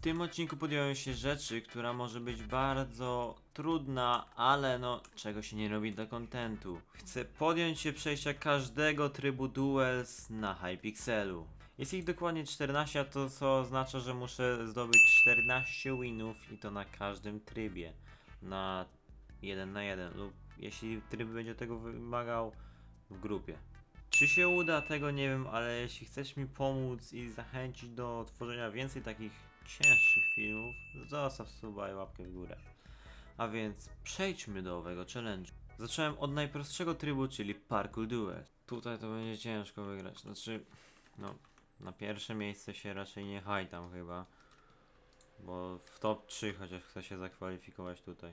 tym odcinku podjąłem się rzeczy, która może być bardzo trudna, ale no, czego się nie robi dla kontentu. Chcę podjąć się przejścia każdego trybu Duels na Hypixelu. Jest ich dokładnie 14, a to co oznacza, że muszę zdobyć 14 winów i to na każdym trybie. Na 1 na 1 lub jeśli tryb będzie tego wymagał w grupie. Czy się uda, tego nie wiem, ale jeśli chcesz mi pomóc i zachęcić do tworzenia więcej takich cięższych filmów, zostaw suba i łapkę w górę. A więc przejdźmy do owego challenge. Zacząłem od najprostszego trybu, czyli Parkour Duel. Tutaj to będzie ciężko wygrać, znaczy, no, na pierwsze miejsce się raczej nie hajtam chyba, bo w top 3 chociaż chcę się zakwalifikować tutaj.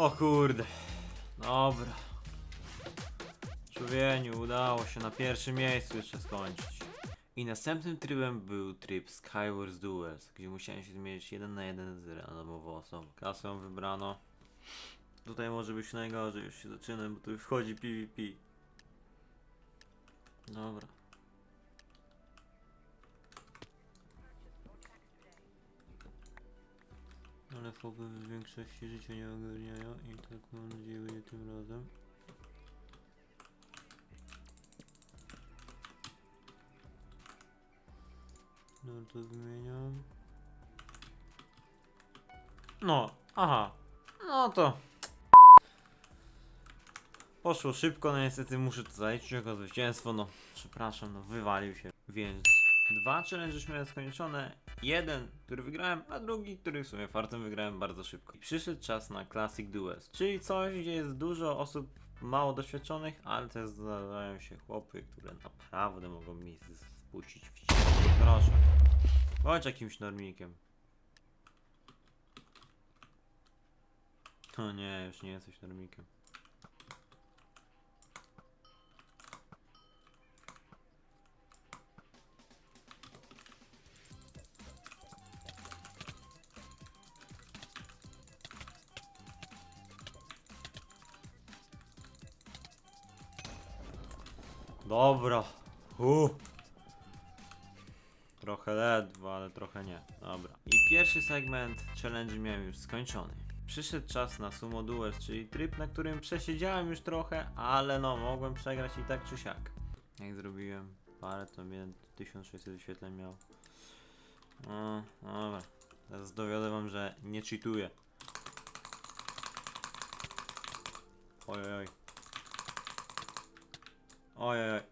O kurde. Dobra. Człowieniu, udało się na pierwszym miejscu jeszcze skończyć. I następnym trybem był tryb Skywars Duels, gdzie musiałem się zmierzyć jeden na jeden z randomową osobą. Klasę wybrano. Tutaj może być najgorzej, już się zaczynam, bo tu wchodzi PvP. Dobra. Ale chłopy w większości życia nie ogarniają i tak mam nadzieję będzie tym razem. No to wymieniam. No, aha. No to. Poszło szybko, no niestety muszę to zaliczyć jako zwycięstwo, no przepraszam, no wywalił się. Więc dwa challenge już skończone. Jeden, który wygrałem, a drugi, który w sumie fartem wygrałem bardzo szybko. I przyszedł czas na Classic Duels, czyli coś, gdzie jest dużo osób mało doświadczonych, ale też zdarzają się chłopy, które naprawdę mogą mi spuścić w ścianę. Proszę. Bądź jakimś normikiem. O nie, już nie jesteś normikiem. Dobra. Uh. Trochę ledwo, ale trochę nie. Dobra. I pierwszy segment challenge miałem już skończony. Przyszedł czas na sumo duels, czyli tryb, na którym przesiedziałem już trochę, ale no, mogłem przegrać i tak czy siak. Jak zrobiłem parę, to mnie 1600 wyświetleń miał. No, dobra. Teraz dowiodę wam, że nie cheatuję. Oj, oj, oj. Oj, oj, oj.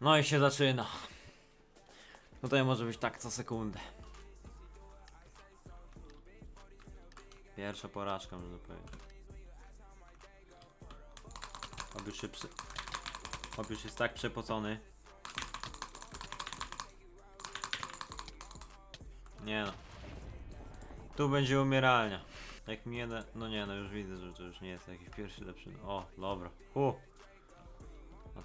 No i się zaczyna. Tutaj może być tak co sekundę. Pierwsza porażka, można powiedzieć. Ob już się przy... Ob już jest tak przepocony. Nie no. Tu będzie umieralnia. Jak mi jeden... No nie no, już widzę, że to już nie jest jakiś pierwszy lepszy. O, dobra. Hu.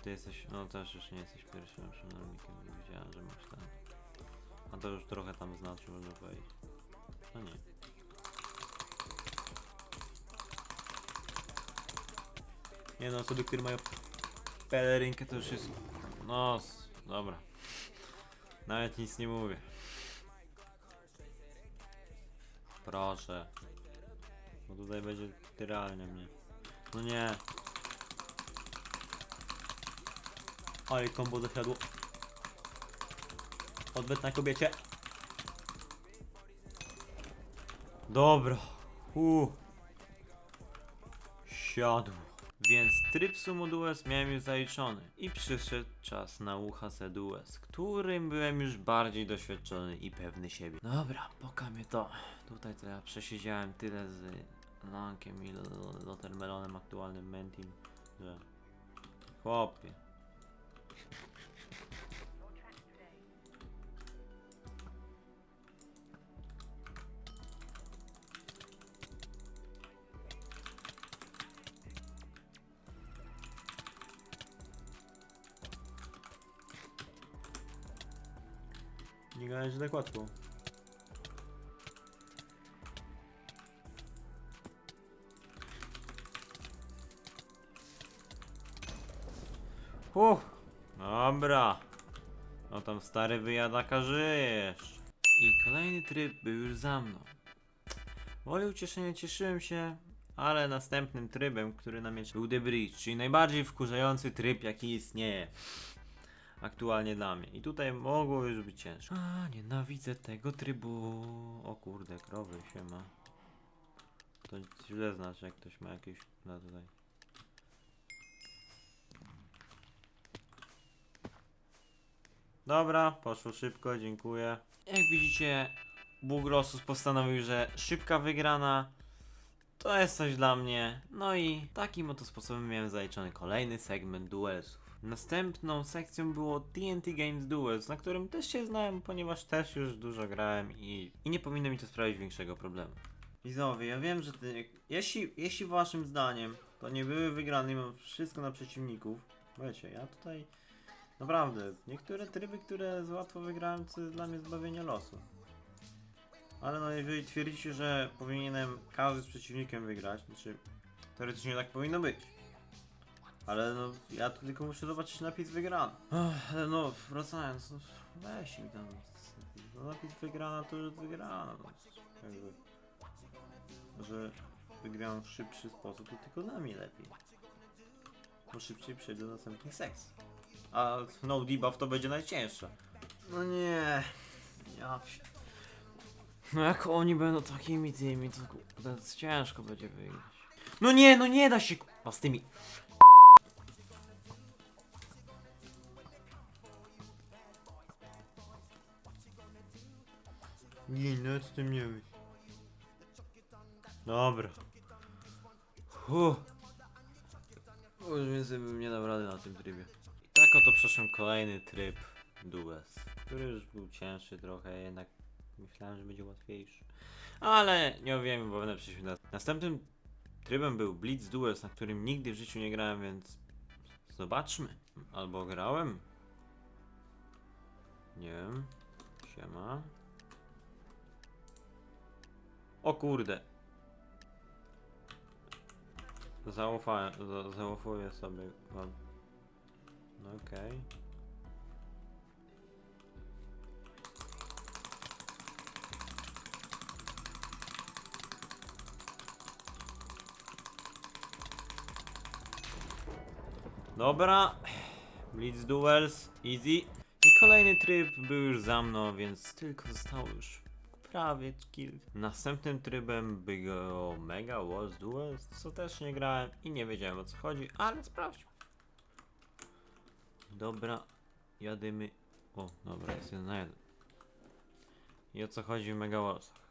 Ty jesteś, no też już nie jesteś pierwszym lepszym rolnikiem, bo widziałem, że masz ten. A to już trochę tam znaczy, można powiedzieć. No nie. Nie no, osoby, które mają pelerynkę to już jest... No, dobra. Nawet nic nie mówię. Proszę. Bo tutaj będzie tyralnie mnie. No nie. Oj, kombo zasiadło. Odbyt na kobiecie. Dobra. Uuu. Siadł. Więc tryb Sumo Duels miałem już zaliczony i przyszedł czas na UHC Duels, którym byłem już bardziej doświadczony i pewny siebie. Dobra, poka mnie to. Tutaj to ja przesiedziałem tyle z Lankiem i Lotermelonem, aktualnym Mentim, że... Chłopie. Nie gadać tak łatwo. Uff, dobra. No tam stary wyjadaka żyjesz. I kolejny tryb był już za mną. Woli ucieszenia cieszyłem się, ale następnym trybem, który na mnie był The Bridge, czyli najbardziej wkurzający tryb jaki istnieje aktualnie dla mnie. I tutaj mogło już być ciężko. A, nienawidzę tego trybu. O kurde, krowy się ma. To źle znaczy, jak ktoś ma jakieś... No tutaj. Dobra, poszło szybko, dziękuję. Jak widzicie, Bugrosus postanowił, że szybka wygrana to jest coś dla mnie. No i takim oto sposobem miałem zaliczony kolejny segment duelsów. Następną sekcją było TNT Games Duels, na którym też się znałem, ponieważ też już dużo grałem i, i nie powinno mi to sprawić większego problemu. Widzowie, ja wiem, że ty, jeśli, jeśli waszym zdaniem to nie były wygrane, mam wszystko na przeciwników, wiecie, ja tutaj naprawdę, niektóre tryby, które z łatwo wygrałem, to jest dla mnie zbawienie losu. Ale no jeżeli twierdzicie, że powinienem każdy z przeciwnikiem wygrać, znaczy teoretycznie tak powinno być. Ale no ja tu tylko muszę zobaczyć napis wygrany. Ale no wracając, no weź mi tam. No napis wygrana to już wygrana. No, jakby, że wygrałem w szybszy sposób, to tylko dla mnie lepiej. Bo szybciej przejdę do następnych sekcji. A no debuff to będzie najcięższe. No nie. Ja no jak oni będą takimi tymi, to kurde, ciężko będzie wygrać. No nie, no nie da się k***a z tymi... Nie, no tym nie być. Dobra. Już więcej bym nie dał rady na tym trybie. I tak oto przeszłem kolejny tryb Duels, który już był cięższy trochę, jednak myślałem, że będzie łatwiejszy. Ale nie wiem, bo będę przejść na... Następnym trybem był Blitz Duels, na którym nigdy w życiu nie grałem, więc zobaczmy. Albo grałem. Nie wiem. Siema. O kurde. Zaufałem, za, zaufuję sobie wam. No okej. Dobra. Blitz Duels, easy. I kolejny tryb był już za mną, więc tylko zostało już prawie kilka. Następnym trybem było Mega Wars Duels, co też nie grałem i nie wiedziałem o co chodzi, ale sprawdźmy. Dobra, jadymy. O, dobra, jest jeden na jeden. I o co chodzi w Mega Warsach?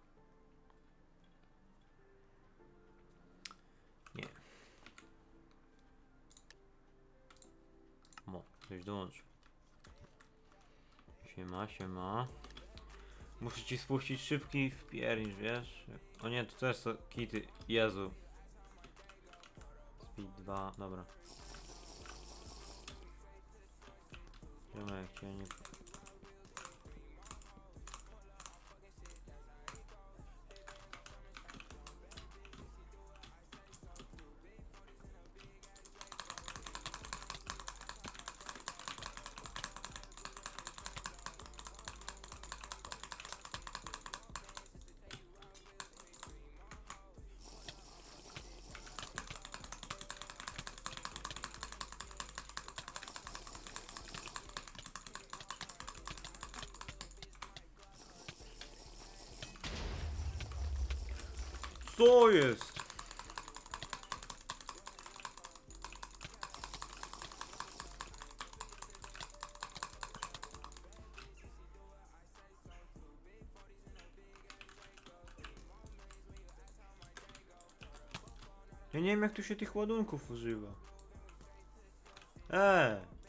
Nie. Mo, ktoś dołączył. Siema, siema. Muszę ci spuścić szybki wpiernicz, wiesz? O nie, to też są kity. Jezu. Speed 2, dobra. Jest? Ja nie wiem jak tu się tych ładunków używa. Eee!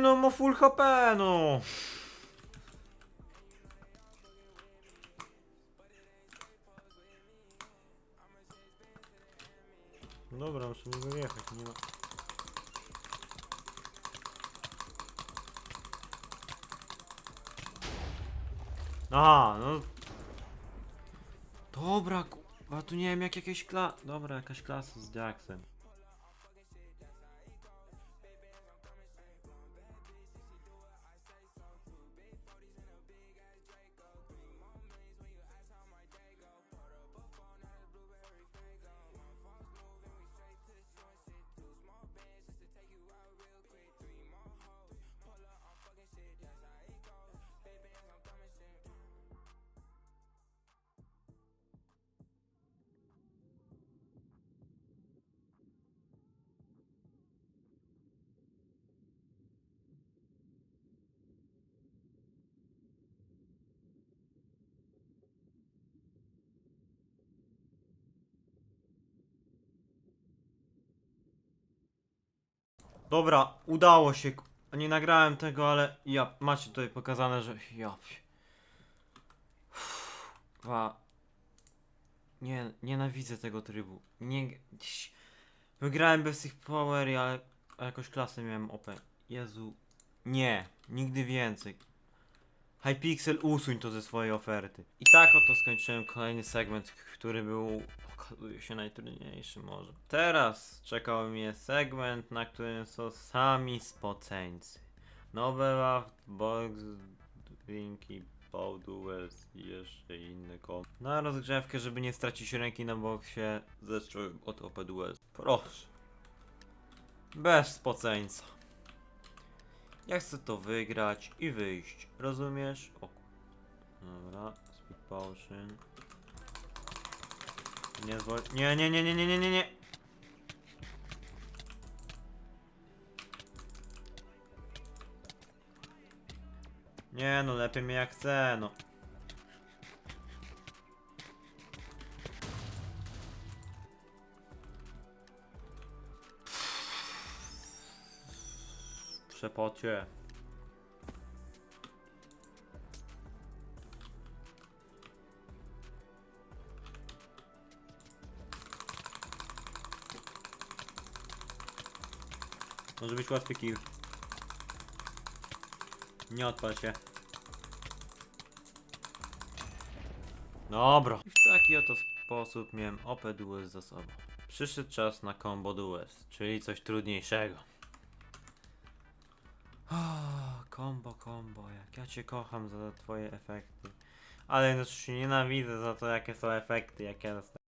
No, ma full HP, no! Dobra, muszę niego wjechać, nie ma... Aha, no... Dobra, a tu nie wiem jak jakieś kla... Dobra, jakaś klasa z Jacksem. Dobra, udało się. Nie nagrałem tego, ale ja macie tutaj pokazane, że ja. pie- Wa. Nie, nienawidzę tego trybu. Nie. Wygrałem bez tych power, ale jakoś klasę miałem OP. Jezu. Nie, nigdy więcej. Hypixel usuń to ze swojej oferty. I tak oto skończyłem kolejny segment, który był okazuje się najtrudniejszy może. Teraz czekał mnie segment, na którym są sami spoceńcy. Nowe Box, Drinki, Bow Duels i jeszcze inne kom. Na rozgrzewkę, żeby nie stracić ręki na boksie, zacząłem od OP Duels. Proszę. Bez spoceńca. Ja chcę to wygrać i wyjść. Rozumiesz? O. Dobra, speed potion. Nie zwol... Nie, nie, nie, nie, nie, nie, nie, nie. Nie no, lepiej mnie jak chce, no. Przepocie. Może być łatwy kill. Nie odpal się. Dobra. I w taki oto sposób miałem OP za sobą. Przyszedł czas na combo czyli coś trudniejszego. Cię kocham za twoje efekty. Ale jednocześnie nienawidzę za to, jakie są efekty, jakie ja dostałem.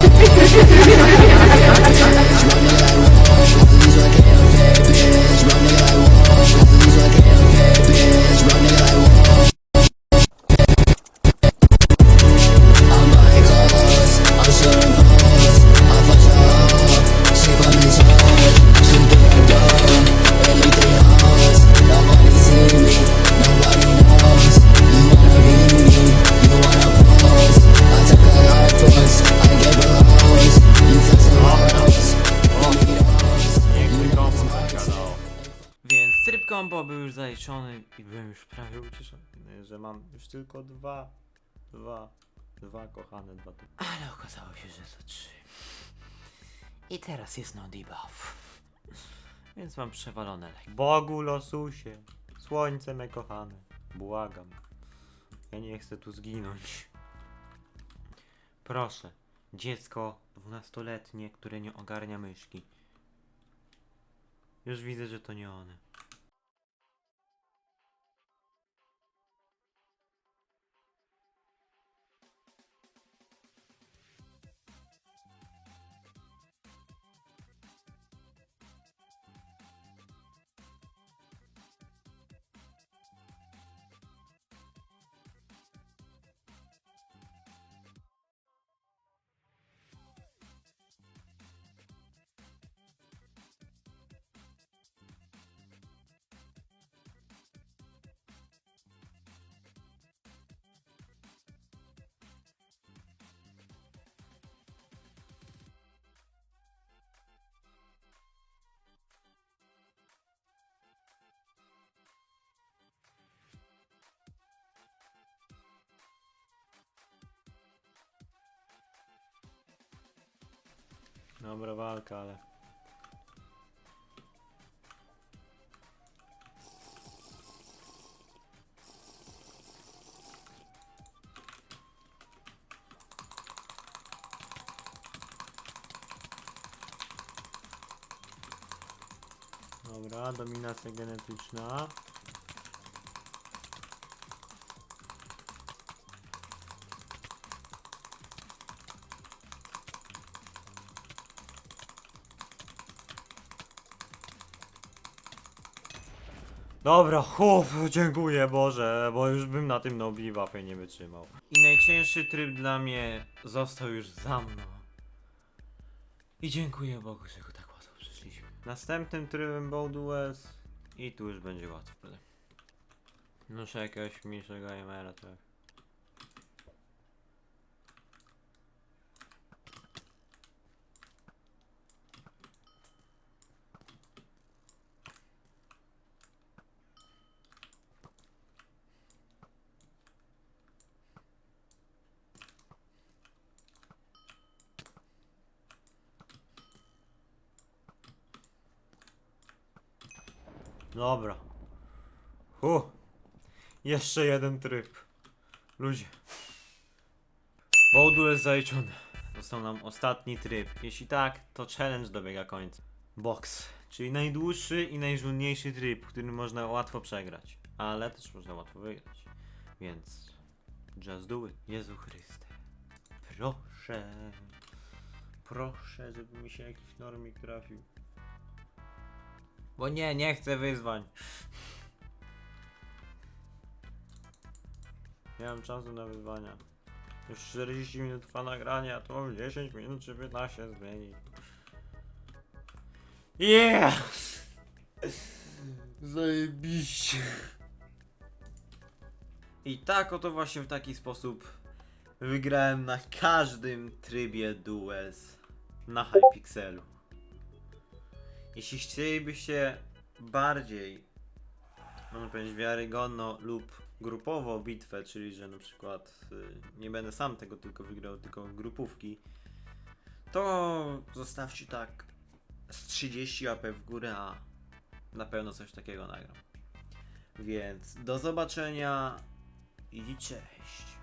Tryb combo był już zaliczony i byłem już prawie ucieszony, że mam już tylko dwa, dwa, dwa kochane, dwa typy. Ale okazało się, że to trzy. I teraz jest no debuff. Więc mam przewalone lek. Bogu losusie, słońce me kochane, błagam. Ja nie chcę tu zginąć. Proszę, dziecko dwunastoletnie, które nie ogarnia myszki. Już widzę, że to nie one. Dobra walka, ale... Dobra, dominacja genetyczna. Dobra, chłop, dziękuję Boże, bo już bym na tym nobi wafę nie wytrzymał. I najcięższy tryb dla mnie został już za mną. I dziękuję Bogu, że go tak łatwo przeszliśmy. Następnym trybem był duels i tu już będzie łatwo. Muszę jakiegoś mniejszego emera tak. Dobra. Hu. Jeszcze jeden tryb. Ludzie. Bołdu jest zaliczony. Został nam ostatni tryb. Jeśli tak, to challenge dobiega końca. Box. Czyli najdłuższy i najżmudniejszy tryb, który można łatwo przegrać. Ale też można łatwo wygrać. Więc... Just do it. Jezu Chryste. Proszę. Proszę, żeby mi się jakiś normik trafił. Bo nie, nie chcę wyzwań. Nie mam czasu na wyzwania. Już 40 minut trwa nagranie, a to mam 10 minut czy 15 zmienić. Yeah! Zajebiście. I tak oto właśnie w taki sposób wygrałem na każdym trybie Duels na Hypixelu. Jeśli chcielibyście bardziej, można powiedzieć, wiarygodno lub grupowo bitwę, czyli że na przykład y, nie będę sam tego tylko wygrał, tylko grupówki, to zostawcie tak z 30 łapek w górę, a na pewno coś takiego nagram. Więc do zobaczenia i cześć.